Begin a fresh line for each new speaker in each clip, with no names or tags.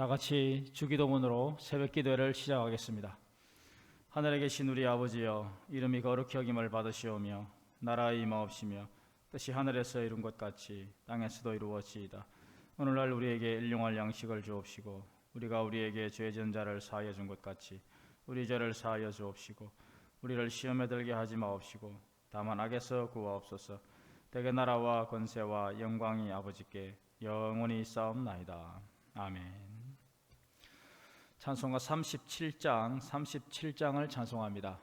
다 같이 주기도문으로 새벽 기도회를 시작하겠습니다. 하늘에 계신 우리 아버지여 이름이 거룩히 여김을 받으시오며 나라의 임하옵시며 뜻이 하늘에서 이룬 것 같이 땅에서도 이루어지이다. 오늘날 우리에게 일용할 양식을 주옵시고 우리가 우리에게 죄 지은 자를 사하여 준 것 같이 우리 죄를 사하여 주옵시고 우리를 시험에 들게 하지 마옵시고 다만 악에서 구하옵소서. 대개 나라와 권세와 영광이 아버지께 영원히 싸움나이다. 아멘. 찬송가 37장 37장을 찬송합니다.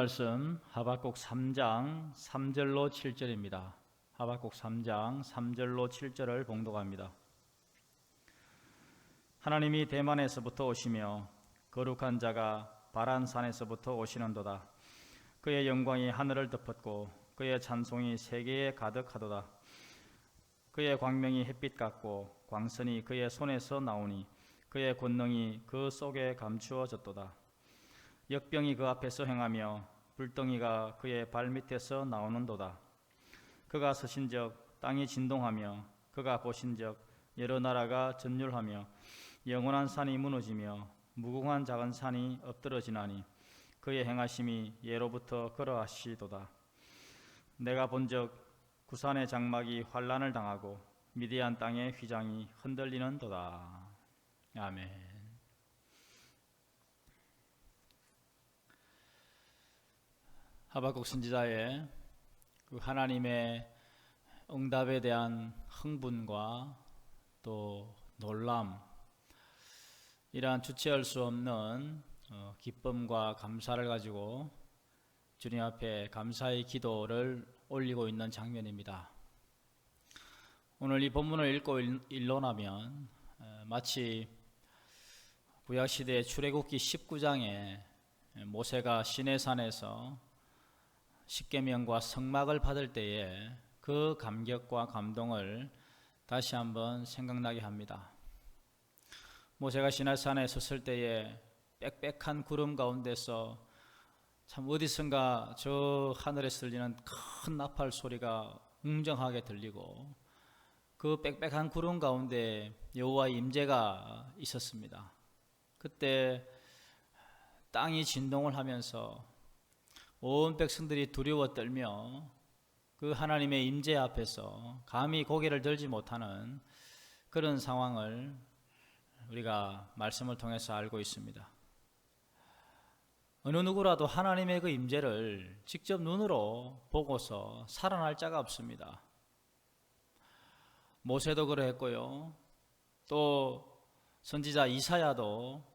말씀 하박국 3장 3절로 7절입니다. 하박국 3장 3절로 7절을 봉독합니다. 하나님이 대만에서부터 오시며 거룩한 자가 바란산에서부터 오시는도다. 그의 영광이 하늘을 덮었고 그의 찬송이 세계에 가득하도다. 그의 광명이 햇빛 같고 광선이 그의 손에서 나오니 그의 권능이 그 속에 감추어졌도다. 역병이 그 앞에서 행하며 불덩이가 그의 발밑에서 나오는도다. 그가 서신적 땅이 진동하며 그가 보신적 여러 나라가 전율하며 영원한 산이 무너지며 무궁한 작은 산이 엎드러지나니 그의 행하심이 예로부터 걸어하시도다. 내가 본적 구산의 장막이 환란을 당하고 미디안 땅의 휘장이 흔들리는도다. 아멘. 하박국 선지자의 그 하나님의
응답에 대한 흥분과 또 놀람, 이러한 주체할 수 없는 어, 기쁨과 감사를 가지고 주님 앞에 감사의 기도를 올리고 있는 장면입니다. 오늘 이 본문을 읽고 일- 일러나면 어, 마치 구약 시대 출애굽기 19장에 모세가 시내산에서 십계명과 성막을 받을 때에 그 감격과 감동을 다시 한번 생각나게 합니다. 모세가 시내산에 섰을 때에 빽빽한 구름 가운데서 참 어디선가 저 하늘에서 들리는 큰 나팔 소리가 웅장하게 들리고 그 빽빽한 구름 가운데 여호와의 임재가 있었습니다. 그때 땅이 진동을 하면서 온 백성들이 두려워 떨며 그 하나님의 임재 앞에서 감히 고개를 들지 못하는 그런 상황을 우리가 말씀을 통해서 알고 있습니다. 어느 누구라도 하나님의 그 임재를 직접 눈으로 보고서 살아날 자가 없습니다. 모세도 그러했고요. 또 선지자 이사야도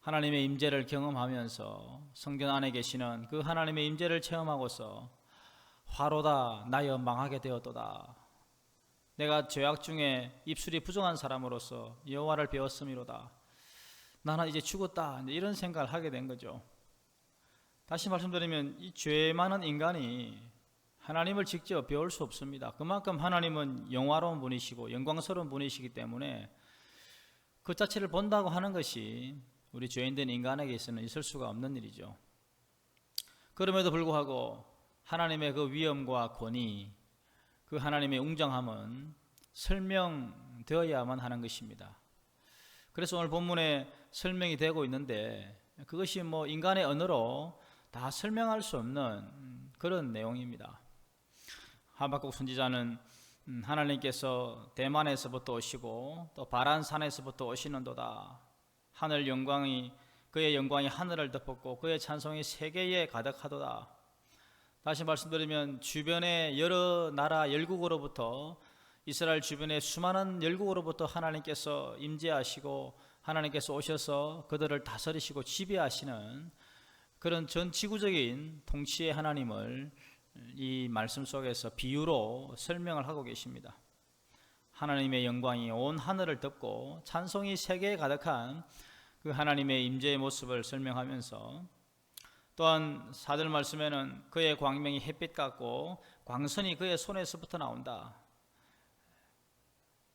하나님의 임재를 경험하면서 성전 안에 계시는 그 하나님의 임재를 체험하고서 화로다 나여 망하게 되었도다. 내가 죄악 중에 입술이 부정한 사람으로서 여호와를 배웠음이로다. 나는 이제 죽었다. 이런 생각을 하게 된 거죠. 다시 말씀드리면 이 죄 많은 인간이 하나님을 직접 배울 수 없습니다. 그만큼 하나님은 영화로운 분이시고 영광스러운 분이시기 때문에 그 자체를 본다고 하는 것이 우리 죄인된 인간에게 있어는 있을 수가 없는 일이죠. 그럼에도 불구하고 하나님의 그 위엄과 권위, 그 하나님의 웅장함은 설명되어야만 하는 것입니다. 그래서 오늘 본문에 설명이 되고 있는데 그것이 뭐 인간의 언어로 다 설명할 수 없는 그런 내용입니다. 하박국 선지자는 음, 하나님께서 대만에서부터 오시고 또 바란산에서부터 오시는도다. 하늘 영광이 그의 영광이 하늘을 덮었고 그의 찬송이 세계에 가득하도다. 다시 말씀드리면 주변의 여러 나라 열국으로부터 이스라엘 주변의 수많은 열국으로부터 하나님께서 임재하시고 하나님께서 오셔서 그들을 다스리시고 지배하시는 그런 전 지구적인 통치의 하나님을 이 말씀 속에서 비유로 설명을 하고 계십니다. 하나님의 영광이 온 하늘을 덮고 찬송이 세계에 가득한 그 하나님의 임재의 모습을 설명하면서 또한 사절 말씀에는 그의 광명이 햇빛 같고 광선이 그의 손에서부터 나온다.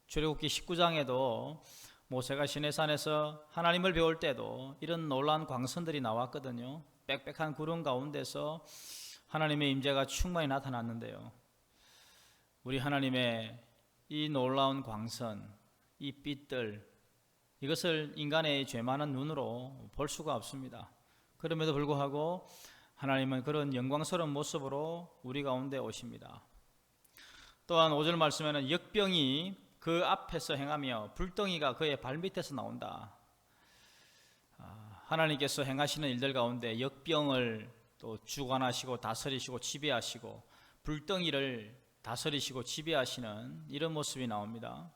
출애굽기 19장에도 모세가 시내산에서 하나님을 배울 때도 이런 놀라운 광선들이 나왔거든요. 빽빽한 구름 가운데서 하나님의 임재가 충만히 나타났는데요. 우리 하나님의 이 놀라운 광선, 이 빛들 이것을 인간의 죄 많은 눈으로 볼 수가 없습니다. 그럼에도 불구하고 하나님은 그런 영광스러운 모습으로 우리 가운데 오십니다. 또한 5절 말씀에는 역병이 그 앞에서 행하며 불덩이가 그의 발밑에서 나온다. 아, 하나님께서 행하시는 일들 가운데 역병을 또 주관하시고 다스리시고 지배하시고 불덩이를 다스리시고 지배하시는 이런 모습이 나옵니다.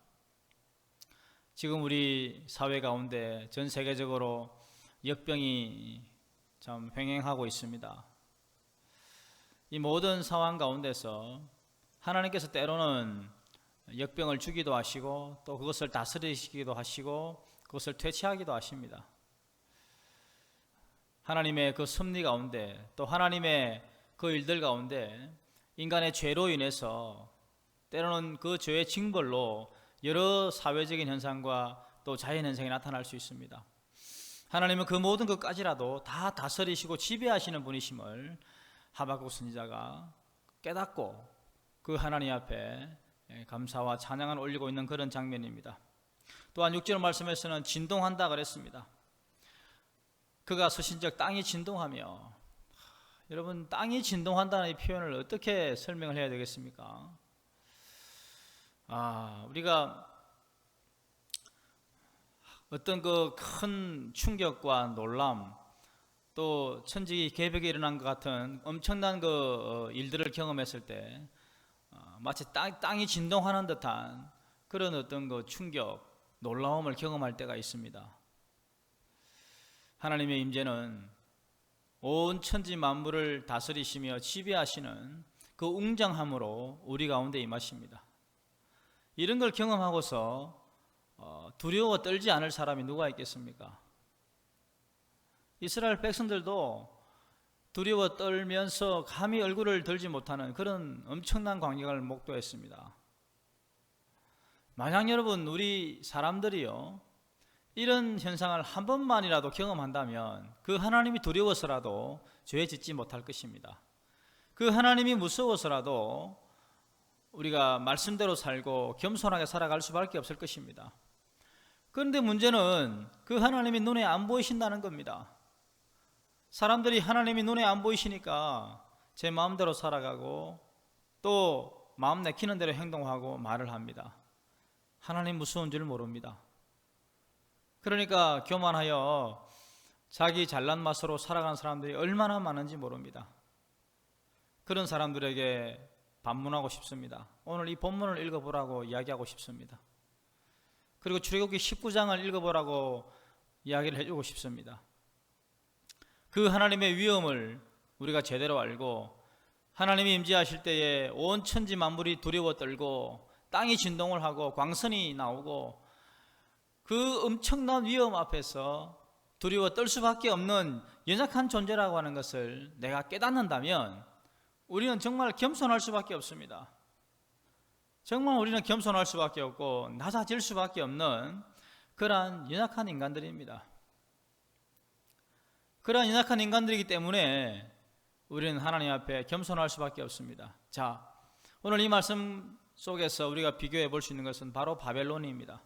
지금 우리 사회 가운데 전 세계적으로 역병이 참 횡행하고 있습니다. 이 모든 상황 가운데서 하나님께서 때로는 역병을 주기도 하시고 또 그것을 다스리시기도 하시고 그것을 퇴치하기도 하십니다. 하나님의 그 섭리 가운데 또 하나님의 그 일들 가운데 인간의 죄로 인해서 때로는 그 죄의 징벌로 여러 사회적인 현상과 또 자연 현상이 나타날 수 있습니다. 하나님은 그 모든 것까지라도 다 다스리시고 지배하시는 분이심을 하박국 선지자가 깨닫고 그 하나님 앞에 감사와 찬양을 올리고 있는 그런 장면입니다. 또한 6절 말씀에서는 진동한다 그랬습니다. 그가 서신 적 땅이 진동하며 여러분 땅이 진동한다는 이 표현을 어떻게 설명을 해야 되겠습니까? 아, 우리가 어떤 그 큰 충격과 놀람 또 천지 개벽이 일어난 것 같은 엄청난 그 어, 일들을 경험했을 때 어, 마치 땅, 땅이 진동하는 듯한 그런 어떤 그 충격, 놀라움을 경험할 때가 있습니다. 하나님의 임재는 온 천지 만물을 다스리시며 지배하시는 그 웅장함으로 우리 가운데 임하십니다. 이런 걸 경험하고서 어, 두려워 떨지 않을 사람이 누가 있겠습니까? 이스라엘 백성들도 두려워 떨면서 감히 얼굴을 들지 못하는 그런 엄청난 광경을 목도했습니다. 만약 여러분 우리 사람들이요 이런 현상을 한 번만이라도 경험한다면 그 하나님이 두려워서라도 죄 짓지 못할 것입니다. 그 하나님이 무서워서라도 우리가 말씀대로 살고 겸손하게 살아갈 수밖에 없을 것입니다. 그런데 문제는 그 하나님이 눈에 안 보이신다는 겁니다. 사람들이 하나님이 눈에 안 보이시니까 제 마음대로 살아가고 또 마음 내키는 대로 행동하고 말을 합니다. 하나님 무서운 줄 모릅니다. 그러니까 교만하여 자기 잘난 맛으로 살아가는 사람들이 얼마나 많은지 모릅니다. 그런 사람들에게 반문하고 싶습니다. 오늘 이 본문을 읽어보라고 이야기하고 싶습니다. 그리고 출애굽기 19장을 읽어보라고 이야기를 해주고 싶습니다. 그 하나님의 위엄을 우리가 제대로 알고 하나님이 임재하실 때에 온 천지 만물이 두려워 떨고 땅이 진동을 하고 광선이 나오고 그 엄청난 위험 앞에서 두려워 떨 수밖에 없는 연약한 존재라고 하는 것을 내가 깨닫는다면 우리는 정말 겸손할 수밖에 없습니다. 정말 우리는 겸손할 수밖에 없고 낮아질 수밖에 없는 그러한 연약한 인간들입니다. 그러한 연약한 인간들이기 때문에 우리는 하나님 앞에 겸손할 수밖에 없습니다. 자, 오늘 이 말씀 속에서 우리가 비교해 볼 수 있는 것은 바로 바벨론입니다.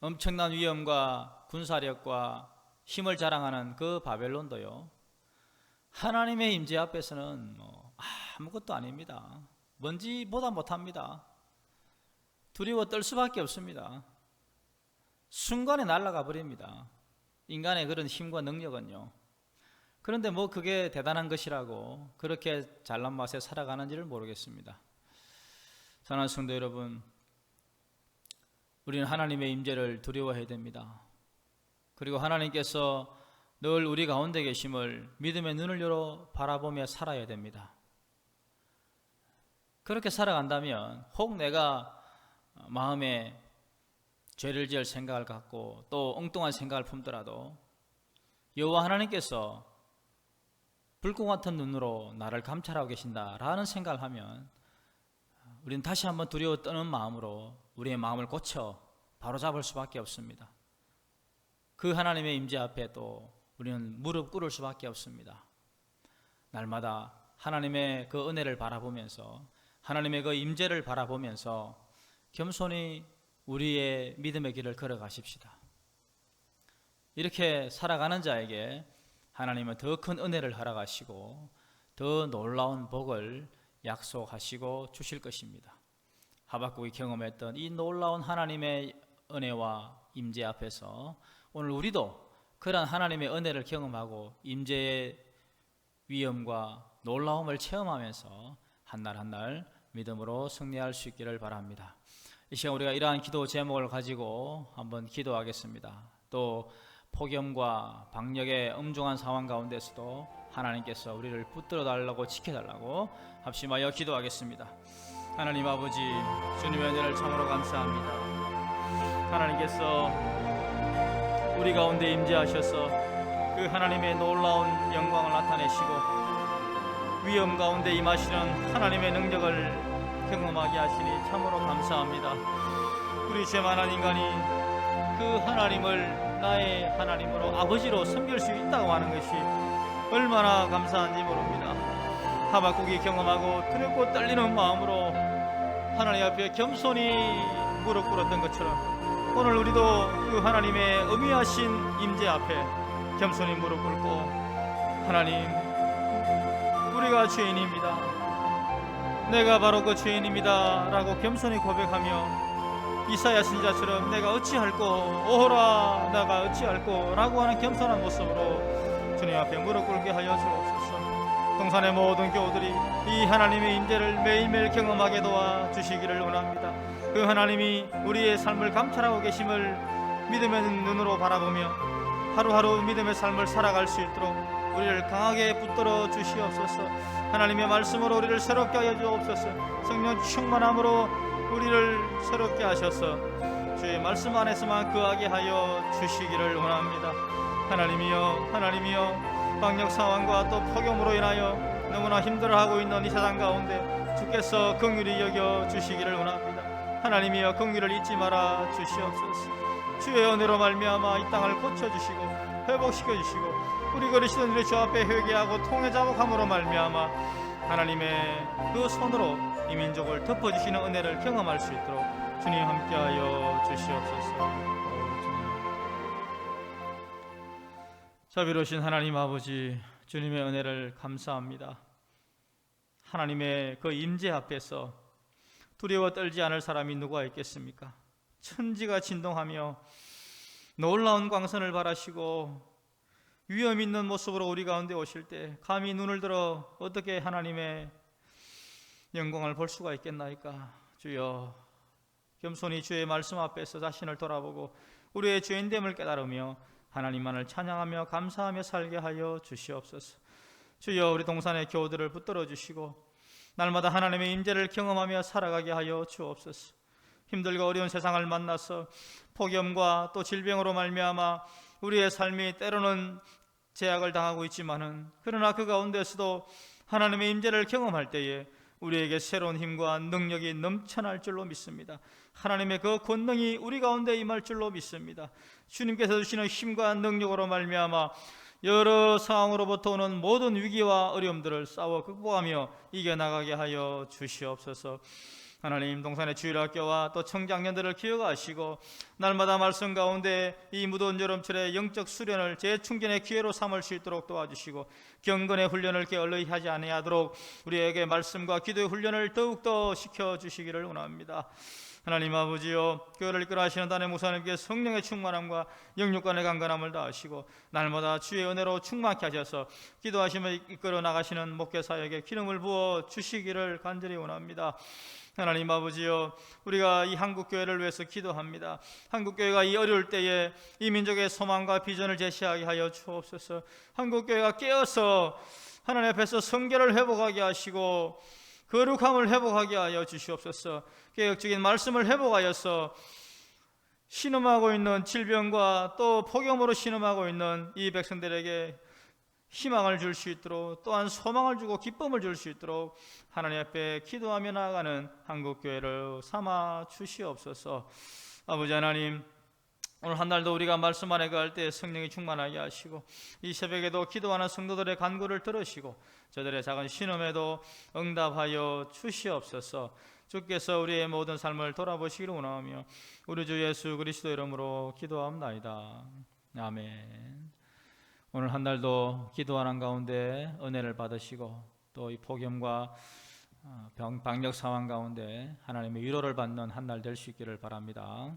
엄청난 위엄과 군사력과 힘을 자랑하는 그 바벨론도요. 하나님의 임재 앞에서는 뭐 아무것도 아닙니다. 먼지보다 못합니다. 두려워 떨 수밖에 없습니다. 순간에 날아가 버립니다. 인간의 그런 힘과 능력은요. 그런데 뭐 그게 대단한 것이라고 그렇게 잘난 맛에 살아가는지를 모르겠습니다. 사랑하는 성도 여러분, 우리는 하나님의 임재를 두려워해야 됩니다. 그리고 하나님께서 늘 우리 가운데 계심을 믿음의 눈을 열어 바라보며 살아야 됩니다. 그렇게 살아간다면 혹 내가 마음에 죄를 지을 생각을 갖고 또 엉뚱한 생각을 품더라도 여호와 하나님께서 불꽃 같은 눈으로 나를 감찰하고 계신다라는 생각을 하면 우리는 다시 한번 두려워 떠는 마음으로 우리의 마음을 고쳐 바로잡을 수밖에 없습니다. 그 하나님의 임재 앞에 또 우리는 무릎 꿇을 수밖에 없습니다. 날마다 하나님의 그 은혜를 바라보면서 하나님의 그 임재를 바라보면서 겸손히 우리의 믿음의 길을 걸어가십시다. 이렇게 살아가는 자에게 하나님은 더 큰 은혜를 허락하시고 더 놀라운 복을 약속하시고 주실 것입니다. 하박국이 경험했던 이 놀라운 하나님의 은혜와 임재 앞에서 오늘 우리도 그러한 하나님의 은혜를 경험하고 임재의 위엄과 놀라움을 체험하면서 한 날 한 날 믿음으로 승리할 수 있기를 바랍니다. 이 시간 우리가 이러한 기도 제목을 가지고 한번 기도하겠습니다. 또 폭염과 방역의 엄중한 상황 가운데서도 하나님께서 우리를 붙들어 달라고 지켜 달라고 합심하여 기도하겠습니다. 하나님 아버지 주님의 은혜를 참으로 감사합니다. 하나님께서 우리 가운데 임재하셔서 그 하나님의 놀라운 영광을 나타내시고 위험 가운데 임하시는 하나님의 능력을 경험하게 하시니 참으로 감사합니다. 우리 죄만한 인간이 그 하나님을 나의 하나님으로 아버지로 섬길 수 있다고 하는 것이 얼마나 감사한지 모릅니다. 하박국이 경험하고 두렵고 떨리는 마음으로 하나님 앞에 겸손히 무릎 꿇었던 것처럼 오늘 우리도 그 하나님의 음미하신 임재 앞에 겸손히 무릎 꿇고 하나님 우리가 죄인입니다. 내가 바로 그 죄인입니다 라고 겸손히 고백하며 이사야 신자처럼 내가 어찌할꼬 오호라 내가 어찌할꼬 라고 하는 겸손한 모습으로 주님 앞에 무릎 꿇게 하여 주옵소서. 동산의 모든 교우들이 이 하나님의 임재를 매일매일 경험하게 도와 주시기를 원합니다. 그 하나님이 우리의 삶을 감찰하고 계심을 믿음의 눈으로 바라보며 하루하루 믿음의 삶을 살아갈 수 있도록 우리를 강하게 붙들어 주시옵소서. 하나님의 말씀으로 우리를 새롭게 하여 주옵소서. 성령 충만함으로 우리를 새롭게 하셔서 주의 말씀 안에서만 거하게 하여 주시기를 원합니다. 하나님이여, 하나님이여, 방역 상황과 또 폭염으로 인하여 너무나 힘들어하고 있는 이 세상 가운데 주께서 긍휼히 여겨 주시기를 원합니다. 하나님이여 긍휼을 잊지 말아 주시옵소서. 주의 은혜로 말미암아 이 땅을 고쳐 주시고 회복시켜 주시고 우리 그리스도 인들의 주 앞에 회개하고 통회 자복함으로 말미암아 하나님의 그 손으로 이 민족을 덮어 주시는 은혜를 경험할 수 있도록 주님 함께하여 주시옵소서. 자비로우신 하나님 아버지 주님의 은혜를 감사합니다. 하나님의 그 임재 앞에서 두려워 떨지 않을 사람이 누가 있겠습니까? 천지가 진동하며 놀라운 광선을 바라시고 위험 있는 모습으로 우리 가운데 오실 때 감히 눈을 들어 어떻게 하나님의 영광을 볼 수가 있겠나이까 주여 겸손히 주의 말씀 앞에서 자신을 돌아보고 우리의 죄인됨을 깨달으며 하나님만을 찬양하며 감사하며 살게 하여 주시옵소서 주여 우리 동산의 교우들을 붙들어 주시고 날마다 하나님의 임재를 경험하며 살아가게 하여 주옵소서 힘들고 어려운 세상을 만나서 폭염과 또 질병으로 말미암아 우리의 삶이 때로는 제약을 당하고 있지만은 그러나 그 가운데서도 하나님의 임재를 경험할 때에 우리에게 새로운 힘과 능력이 넘쳐날 줄로 믿습니다. 하나님의 그 권능이 우리 가운데 임할 줄로 믿습니다. 주님께서 주시는 힘과 능력으로 말미암아 여러 상황으로부터 오는 모든 위기와 어려움들을 싸워 극복하며 이겨나가게 하여 주시옵소서. 하나님 동산의 주일학교와 또 청장년들을 기억하시고 날마다 말씀 가운데 이 무더운 여름철에 영적 수련을 재충전의 기회로 삼을 수 있도록 도와주시고 경건의 훈련을 게을리 하지 아니하도록 우리에게 말씀과 기도의 훈련을 더욱더 시켜 주시기를 원합니다. 하나님 아버지여 교회를 이끌어 하시는 단의 목사님께 성령의 충만함과 영육간의 강건함을 다하시고 날마다 주의 은혜로 충만케 하셔서 기도하시며 이끌어 나가시는 목회사에게 기름을 부어 주시기를 간절히 원합니다. 하나님 아버지여 우리가 이 한국 교회를 위해서 기도합니다. 한국 교회가 이 어려울 때에 이 민족의 소망과 비전을 제시하게 하여 주옵소서. 한국 교회가 깨어서 하나님 앞에서 성결을 회복하게 하시고 거룩함을 회복하게 하여 주시옵소서. 개혁적인 말씀을 회복하여서 신음하고 있는 질병과 또 폭염으로 신음하고 있는 이 백성들에게 희망을 줄 수 있도록 또한 소망을 주고 기쁨을 줄 수 있도록 하나님 앞에 기도하며 나아가는 한국 교회를 삼아 주시옵소서. 아버지 하나님 오늘 한 날도 우리가 말씀 안에 거할 때 성령이 충만하게 하시고 이 새벽에도 기도하는 성도들의 간구를 들으시고 저들의 작은 신음에도 응답하여 주시옵소서. 주께서 우리의 모든 삶을 돌아보시기를 원하며 우리 주 예수 그리스도 이름으로 기도합나이다. 아멘. 오늘 한 날도 기도하는 가운데 은혜를 받으시고 또 이 폭염과 어, 병 방역 상황 가운데 하나님의 위로를 받는 한 날 될 수 있기를 바랍니다.